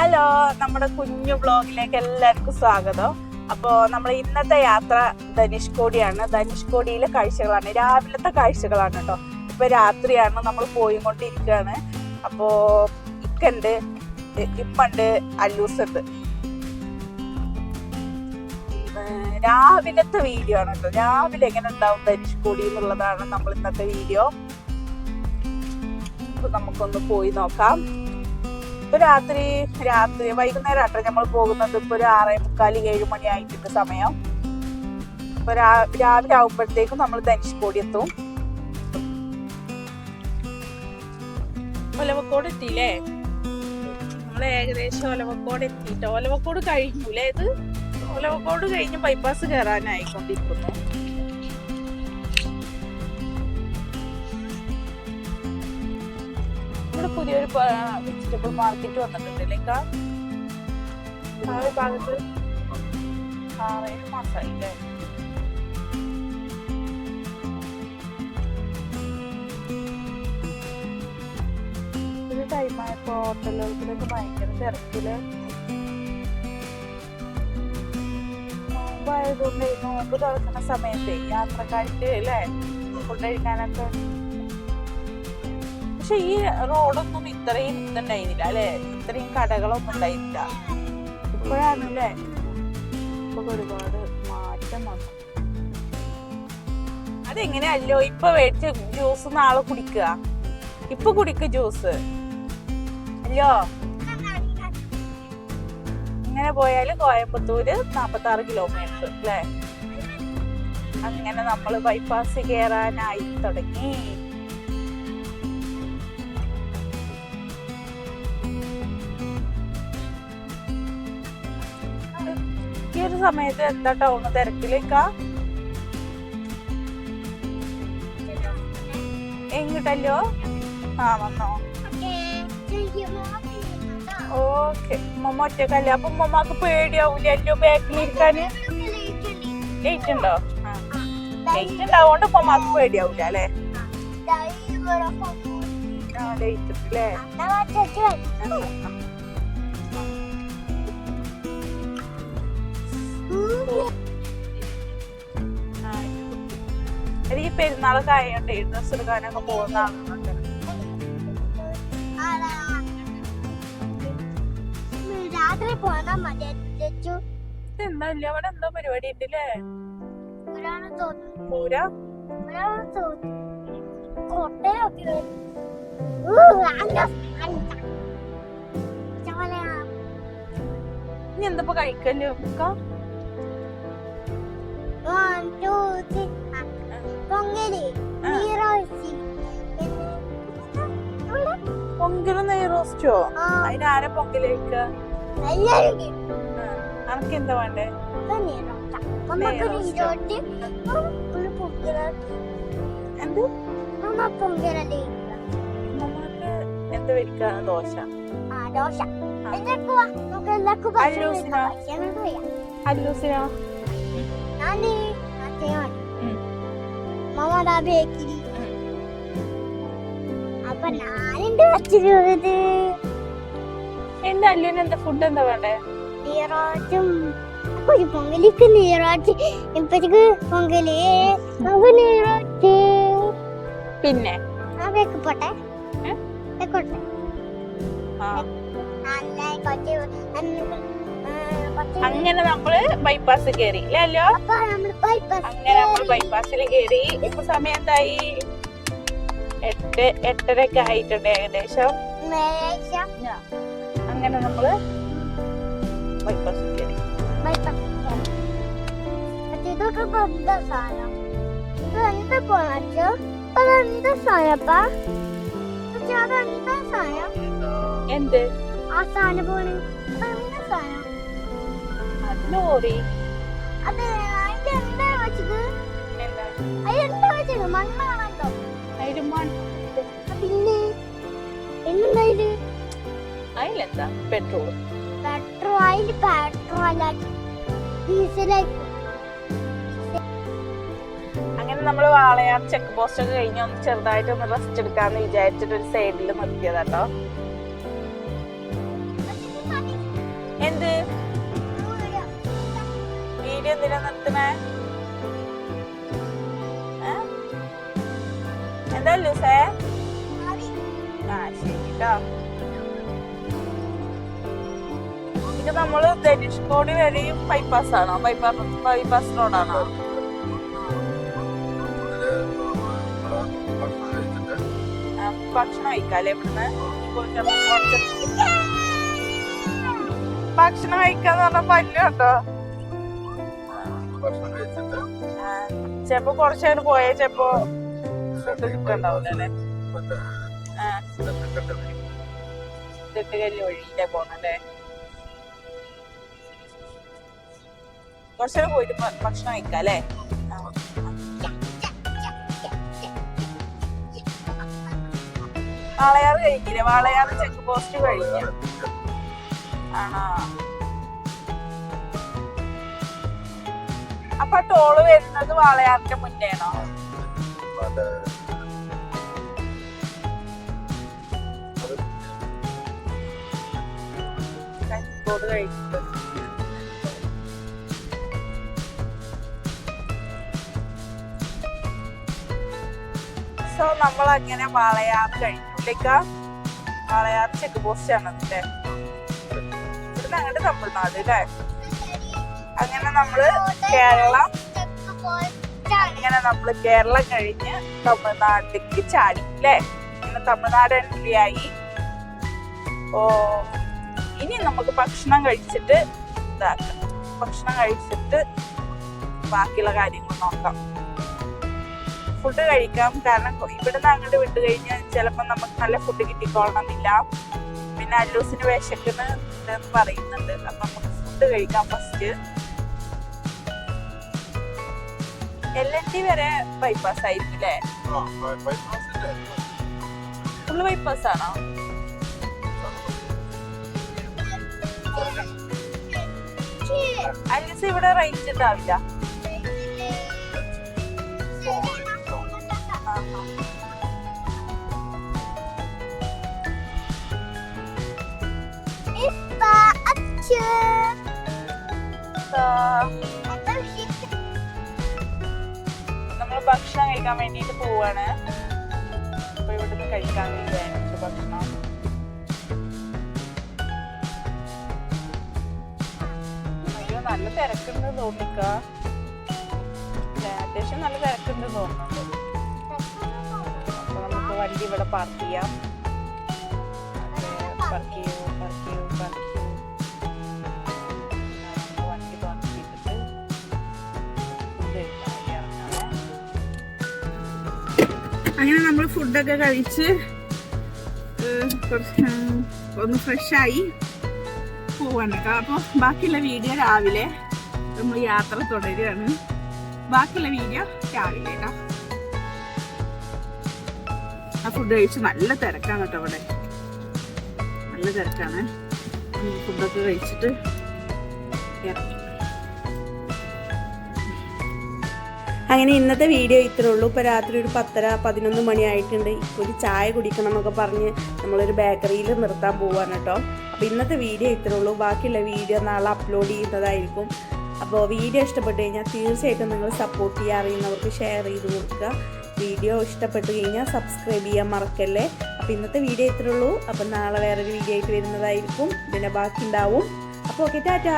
Hello നമ്മുടെ കുഞ്ഞു ബ്ലോഗിലേക്ക് എല്ലാവർക്കും സ്വാഗതം. അപ്പോൾ നമ്മൾ ഇന്നത്തെ യാത്ര ധനുഷ്കോടിയാണ് ധനുഷ്കോടിയിലെ കാഴ്ചകളാണ്. രാവിലത്തെ കാഴ്ചകളാണ് കേട്ടോ. ഇപ്പൊ രാത്രിയാണ് നമ്മൾ പോയി പോയിക്കൊണ്ടിരിക്കുകയാണ് അപ്പോ ഇക്കണ്ട് ഇപ്പണ്ട് അല്ലൂസത്ത് രാവിലത്തെ വീഡിയോ ആണ് കേട്ടോ. രാവിലെ എങ്ങനെ ഉണ്ടാവും ധനുഷ്കോടി എന്നുള്ളതാണ് നമ്മൾ ഇന്നത്തെ വീഡിയോ. നമുക്കൊന്ന് പോയി നോക്കാം. ഇപ്പൊ രാത്രി രാത്രി വൈകുന്നേരം ആട്ടോ നമ്മൾ പോകുന്നത്. ഇപ്പൊ ഒരു ആറേ മുക്കാൽ ഏഴ് മണി ആയിട്ടുണ്ട് സമയം. അപ്പൊ രാവിലെ ആവുമ്പോഴത്തേക്കും നമ്മൾ ധനുഷ്കോടി എത്തും. ഒലവക്കോട് എത്തിയില്ലേ? നമ്മൾ ഏകദേശം ഒലവക്കോട് എത്തിയിട്ട്? ഒലവക്കോട് കഴിഞ്ഞൂലേ ഇത്? ഒലവക്കോട് കഴിഞ്ഞ് ബൈപ്പാസ് കയറാനായിക്കൊണ്ടിരിക്കുന്നു ഇവിടെ പുതിയൊരു വെജിറ്റബിൾ മാർക്കറ്റ് വന്നിട്ടുണ്ട്. ലൈക്ക് ആ ഒരു ഭാഗത്ത്? ആറേഴ് മാസമായി അല്ലേ ഒരു ടൈമായപ്പോ ഹോട്ടലുകൾക്കിലൊക്കെ ഭയങ്കര തിരക്കിൽ. നോമ്പായതുകൊണ്ട് നോമ്പ് തുറക്കുന്ന സമയത്തെ യാത്രക്കാർക്ക് അല്ലേ ഫുഡ് കഴിക്കാനൊക്കെ പക്ഷെ ഈ റോഡൊന്നും ഇത്രയും ഇതുണ്ടായിരുന്നില്ല അല്ലെ? ഇത്രയും കടകളൊന്നും ഉണ്ടായിരുന്നില്ല. ഇപ്പോഴാണല്ലേ ഇപ്പൊ ഒരുപാട് മാറ്റം വന്നു അതെങ്ങനെയല്ലോ? ഇപ്പൊ മേടിച്ച ജ്യൂസ് നാളെ കുടിക്കുക. ഇപ്പൊ കുടിക്ക ജ്യൂസ്. അല്ലോ? ഇങ്ങനെ പോയാൽ കോയമ്പത്തൂര് നാപ്പത്തി ആറ് കിലോമീറ്റർ അല്ലേ? അങ്ങനെ നമ്മൾ ബൈപ്പാസ് കയറാനായി തുടങ്ങി. സമയത്ത് എന്താ ടൗണ് തിരക്കിലേക്കാ എങ്ങോട്ടല്ലോ? ആ വന്നോ. ഓക്കെ ഉമ്മ ഒറ്റക്കല്ലേ? അപ്പൊ ഉമ്മമാക്ക് പേടിയാവൂലല്ലോ ബാക്കിലിരിക്കാന് ലേറ്റ് ഉണ്ടോ ലേറ്റ് ഉണ്ടാവോണ്ട് ഉമ്മമാക്ക് പേടിയാവൂല അല്ലേ? ആ ലേറ്റ് ഉണ്ട് പെരുന്നാളൊക്കെ ആയോണ്ടേ ഡ്രസ് എടുക്കാനൊക്കെ പോകുന്ന ആളുകളുണ്ട് രാത്രി പോകാൻ മതി ചേച്ചു എന്താ ഇല്ല? അവിടെ എന്തോ പരിപാടി ഉണ്ടല്ലേ പൂരാ ഇനി എന്തപ്പോ കഴിക്കല്ലോ ഒക്കെ പൊങ്ങൽ പൊങ്കലും നെയ്റോസ്റ്റോ റോസ്റ്റോ അതിന് ആരെ പൊങ്കലേക്ക്? അനക്ക് എന്താ വേണ്ടേ? എന്ത്? എന്ത് ദോശ. ദോശ. അല്ലൂസിനോ? അല്ലൂസിനോ ഞാൻ എന്റെ അല്ലുവിന് എന്താ ഫുഡ് എന്താ വേണ്ടേ? നീറാറ്റും ഒരു പൊങ്കലിക്ക് നീറാറ്റ് ഇപ്പഴേക്ക് പൊങ്കൽ. നമുക്ക് നീറാറ്റ് പിന്നെ? ആ വെക്ക് പോട്ടെ കുറച്ച് അങ്ങനെ നമ്മൾ ബൈപ്പാസ് കേറി. അല്ലേ? അല്ലോ അങ്ങനെ നമ്മൾ കേറി. ബൈപ്പാസിൽ കയറി ഇപ്പൊ സമയം എന്തായി? എട്ട് എട്ടരയൊക്കെ ആയിട്ടുണ്ട് ഏകദേശം. അങ്ങനെ നമ്മൾ ബൈപ്പാസ് കയറി എന്താ ആ സാധനം ലോറി. അത് എന്താ വെച്ചത്? എന്താ? വെച്ചത്? മണ്ണാണല്ലോ പിന്നെ എന്നുണ്ടായിൽ അതിലെന്താ പെട്രോൾ. പെട്രോൾ അതിൽ പെട്രോൾ അല്ല ഡീസലായി. അങ്ങനെ നമ്മൾ വാളയാർ ചെക്ക് പോസ്റ്റ് ഒക്കെ കഴിഞ്ഞ് ഒന്ന് ചെറുതായിട്ട് ഒന്ന് റെസ്റ്റ് എടുക്കാന്ന് വിചാരിച്ചിട്ട് ഒരു സൈഡിൽ നിർത്തിയതാട്ടോ. പക്ഷെ ലൂസേ ആ ശരി ട്ടോ ഇത് നമ്മൾ ധനുഷ്കോടി വരെയും ബൈപ്പാസ് ആണോ? ബൈപ്പാസ് ബൈപ്പാസ് റോഡാണോ ഭക്ഷണം കഴിക്കാല്ലേ ഇവിടുന്ന്? ഭക്ഷണം കഴിക്കാന്ന് പറഞ്ഞ പല്ലുണ്ടോ ചെലപ്പോ കുറച്ചങ്ങോട്ട് പോയേ ചെലപ്പോ വാളയാറ് കഴിക്കില്ലേ? വാളയാറ് ചെക്ക് പോസ്റ്റ് കഴിക്കാം. അപ്പൊ ടോൾ വരുന്നത് വാളയാറിന്റെ മുന്നേ കഴിക്കുന്നത് സോ നമ്മൾ അങ്ങനെ വാളയാർ കഴിഞ്ഞിട്ടേക്ക വാളയാർ ചെക്ക് പോസ്റ്റ് ആണ് അല്ലേ ഇവിടുന്ന് അങ്ങോട്ട് തമിഴ്നാട് അല്ലേ അങ്ങനെ നമ്മൾ കേരളം അങ്ങനെ നമ്മൾ കേരളം കഴിഞ്ഞ് തമിഴ്നാട്ടിലേക്ക് ചാടി അല്ലേ അങ്ങനെ തമിഴ്നാട് ആയി ഓ ഇനി നമുക്ക് ഭക്ഷണം കഴിച്ചിട്ട് ഇതാക്കാം. ഭക്ഷണം കഴിച്ചിട്ട് ബാക്കിയുള്ള കാര്യങ്ങൾ നോക്കാം. ഫുഡ് കഴിക്കാം. കാരണം ഇവിടുന്ന് അങ്ങോട്ട് വിട്ടു കഴിഞ്ഞാൽ ചിലപ്പോൾ നമുക്ക് നല്ല ഫുഡ് കിട്ടിക്കോളണമെന്നില്ല പിന്നെ അല്ലൂസിന് വിശക്കുന്ന എന്ന് പറയുന്നുണ്ട്. അപ്പൊ നമുക്ക് ഫുഡ് കഴിക്കാം ഫസ്റ്റ് എൽ എൻ ടി വരെ ബൈപ്പാസ് ആയിരിക്കും അല്ലേ? ഫുള്ള് ബൈപ്പാസ് ആണോ? അല്ലൂസ് ഇവിടെ റേഞ്ച് ഉണ്ടാവില്ല ആഹാ. ആ, ഭക്ഷണം കഴിക്കാൻ വേണ്ടിയിട്ട് പോവാണ്. അപ്പൊ ഇവിടുന്ന് കഴിക്കാൻ വേണ്ടി ഭക്ഷണം. അയ്യോ നല്ല തിരക്കുണ്ട് തോന്നിക്ക അത്യാവശ്യം നല്ല തിരക്കുണ്ട് തോന്നുന്നുണ്ട്. അപ്പൊ നമുക്ക് വണ്ടി ഇവിടെ പാർക്ക് ചെയ്യൂ. പാർക്ക് ചെയ്യൂ പാർക്ക് ചെയ്യൂ. അങ്ങനെ നമ്മൾ ഫുഡൊക്കെ കഴിച്ച് കുറച്ച് ഒന്ന് ഫ്രഷായി പോവാണ്. കേട്ടോ അപ്പോൾ ബാക്കിയുള്ള വീഡിയോ രാവിലെ നമ്മൾ യാത്ര തുടരുകയാണ്. ബാക്കിയുള്ള വീഡിയോ രാവിലെ കേട്ടോ ആ ഫുഡ് കഴിച്ച് നല്ല തിരക്കാണ് കേട്ടോ അവിടെ. നല്ല തിരക്കാണ്. ഫുഡൊക്കെ കഴിച്ചിട്ട് ഇറങ്ങി. അങ്ങനെ ഇന്നത്തെ വീഡിയോ ഇത്രേ ഉള്ളൂ. ഇപ്പോൾ രാത്രി ഒരു പത്തര പതിനൊന്ന് മണി ആയിട്ടുണ്ട്. ഇപ്പോൾ ഒരു ചായ കുടിക്കണം എന്നൊക്കെ പറഞ്ഞ് നമ്മളൊരു ബേക്കറിയിൽ നിർത്താൻ പോവാണ് കേട്ടോ. അപ്പോൾ ഇന്നത്തെ വീഡിയോ ഇത്രേ ഉള്ളൂ. ബാക്കിയുള്ള വീഡിയോ നാളെ അപ്ലോഡ് ചെയ്യുന്നതായിരിക്കും. അപ്പോൾ വീഡിയോ ഇഷ്ടപ്പെട്ട് കഴിഞ്ഞാൽ തീർച്ചയായിട്ടും നിങ്ങൾ സപ്പോർട്ട് ചെയ്യാൻ അറിയുന്നവർക്ക് ഷെയർ ചെയ്ത് കൊടുക്കുക. വീഡിയോ ഇഷ്ടപ്പെട്ട് കഴിഞ്ഞാൽ സബ്സ്ക്രൈബ് ചെയ്യാൻ മറക്കല്ലേ? അപ്പോൾ ഇന്നത്തെ വീഡിയോ ഇത്രേ ഉള്ളൂ. അപ്പോൾ നാളെ വേറൊരു വീഡിയോ ആയിട്ട് വരുന്നതായിരിക്കും. പിന്നെ ബാക്കി ഉണ്ടാവും. അപ്പോൾ ഓക്കെ ടാറ്റാ.